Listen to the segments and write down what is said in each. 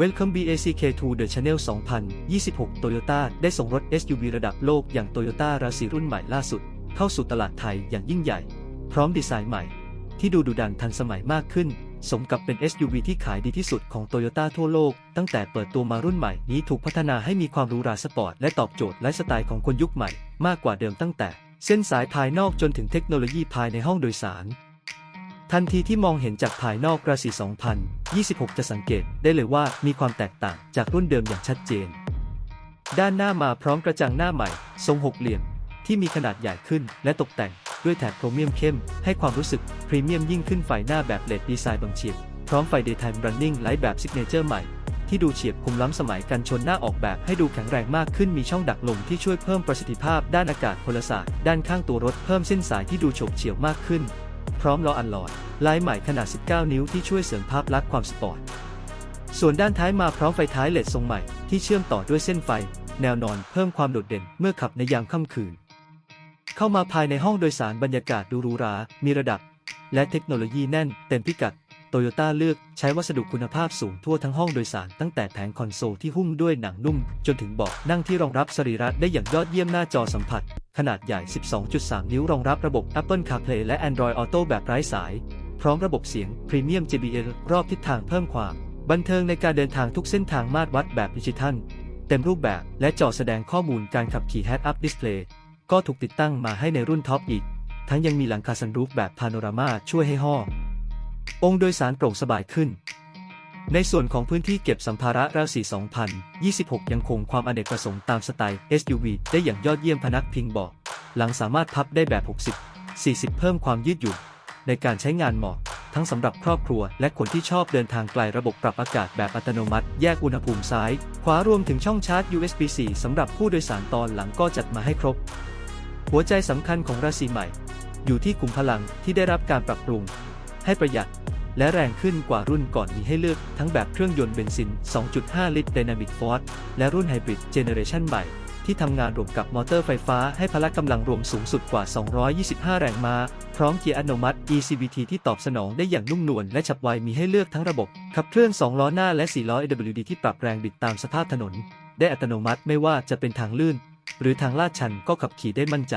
Welcome BACK to the Channel 2026 Toyota ได้ส่งรถ SUV ระดับโลกอย่าง Toyota r a c รุ่นใหม่ล่าสุด เข้าสู่ตลาดไทยอย่างยิ่งใหญ่ พร้อมดีไซน์ใหม่ ที่ดูดุดันทันสมัยมากขึ้น สมกับเป็น SUV ที่ขายดีที่สุดของ Toyota ทั่วโลก ตั้งแต่เปิดตัวมารุ่นใหม่นี้ถูกพัฒนาให้มีความหรูหราสปอร์ตและตอบโจทย์ไลฟ์สไตล์ของคนยุคใหม่ มากกว่าเดิมตั้งแต่ เส้นสายภายนอกจนถึงเทคโนโลยีภายในห้องโดยสาร ทันทีที่มองเห็นจากภายนอกราศี2026 จะสังเกตได้เลยว่ามีความแตกต่างจากรุ่นเดิมอย่างชัดเจน ด้านหน้ามาพร้อมกระจังหน้าใหม่ ทรงหกเหลี่ยม ที่มีขนาดใหญ่ขึ้นและตกแต่งด้วยแถบโครเมียมเข้ม ให้ความรู้สึกพรีเมียมยิ่งขึ้นไฟหน้าแบบเลดดีไซน์บางเฉียบ พร้อมไฟ Daytime Running Light แบบซิกเนเจอร์ใหม่ ที่ดูเฉียบคมล้ำสมัยกันชนหน้าออกแบบให้ดูแข็งแรงมากขึ้นมีช่องดักลมที่ช่วยเพิ่มประสิทธิภาพด้านอากาศพลศาสตร์ด้านข้างตัวรถเพิ่มเส้นสายที่ดูโฉบเฉี่ยวมากขึ้น พร้อมล้ออันลอย ลายใหม่ขนาด 19 นิ้วที่ช่วยเสริมภาพลักษณ์ความสปอร์ต ส่วนด้านท้ายมาพร้อมไฟท้ายเลดทรงใหม่ที่เชื่อมต่อด้วยเส้นไฟ แนวนอนเพิ่มความโดดเด่นเมื่อขับในยามค่ำคืน เข้ามาภายในห้องโดยสารบรรยากาศดูหรูหรา มีระดับ และเทคโนโลยีแน่นเต็มพิกัดโตโยต้าเลือกใช้วัสดุคุณภาพสูงทั่วทั้งห้องโดยสารตั้งแต่แผงคอนโซลที่หุ้มด้วยหนังนุ่ม จนถึงเบาะนั่งที่รองรับสรีระได้อย่างยอดเยี่ยมหน้าจอสัมผัส ขนาดใหญ่ 12.3 นิ้วรองรับระบบ Apple CarPlay และ Android Auto แบบไร้สาย พร้อมระบบเสียง Premium JBL รอบทิศทางเพิ่มความ บันเทิงในการเดินทางทุกเส้นทางมาตรวัดแบบดิจิทัล เต็มรูปแบบและจอแสดงข้อมูลการขับขี่ Head Up Display ก็ถูกติดตั้งมาให้ในรุ่นท็อปอีก ทั้งยังมีหลังคาซันรูฟแบบพาโนรามาช่วยให้ห้ององค์โดยสารโปร่งสบายขึ้น ในส่วนของพื้นที่เก็บสัมภาระราศี2026 ยังคงความอเนกประสงค์ตามสไตล์ SUV ได้อย่างยอดเยี่ยมพนักพิงเบาะหลังสามารถพับได้แบบ 60 40 เพิ่มความยืดหยุ่น ในการใช้งานเหมาะ ทั้งสำหรับครอบครัว และคนที่ชอบเดินทางไกลระบบปรับอากาศแบบอัตโนมัติ แยกอุณหภูมิซ้าย ขวารวมถึงช่องชาร์จ USB-C สำหรับผู้โดยสารตอนหลังก็จัดมาให้ครบ หัวใจสำคัญของราศีใหม่ อยู่ที่ขุมพลังที่ได้รับการปรับปรุง ให้ประหยัดและแรงขึ้นกว่ารุ่นก่อนมีให้เลือกทั้งแบบเครื่องยนต์เบนซิน 2.5 ลิตร Dynamic Force และรุ่นไฮบริดเจเนเรชันใหม่ ที่ทำงานรวมกับมอเตอร์ไฟฟ้าให้พละกำลังรวมสูงสุดกว่า 225 แรงม้า พร้อมเกียร์อัตโนมัติ ECVT ที่ตอบสนองได้อย่างนุ่มนวลและฉับไวมีให้เลือกทั้งระบบ ขับเคลื่อน 2 ล้อหน้าและ 4 ล้อ AWD ที่ปรับแรงบิดตามสภาพถนน ได้อัตโนมัติไม่ว่าจะเป็นทางลื่น หรือทางลาดชันก็ขับขี่ได้มั่นใจ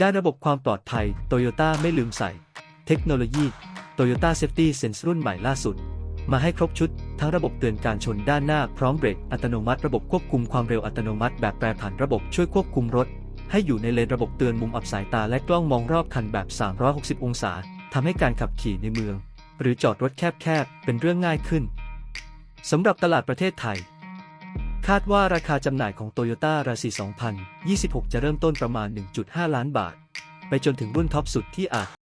ด้านระบบความปลอดภัยโตโยต้าไม่ลืมใส่ เทคโนโลยี Toyota Safety Sense รุ่นใหม่ล่าสุด มาให้ครบชุด ทั้งระบบเตือนการชนด้านหน้าพร้อมเบรกอัตโนมัติระบบควบคุมความเร็วอัตโนมัติแบบแปรผันระบบช่วยควบคุมรถ ให้อยู่ในเลนระบบเตือนมุมอับสายตาและกล้องมองรอบคันแบบ 360 องศาทำให้การขับขี่ในเมือง หรือจอดรถแคบๆเป็นเรื่องง่ายขึ้นสำหรับตลาดประเทศไทย คาดว่าราคาจำหน่ายของ Toyota r a c 2026 จะเริ่มต้นประมาณ 1.5 ล้านบาท ไปจนถึงรุ่นท็อปสุดที่อาจ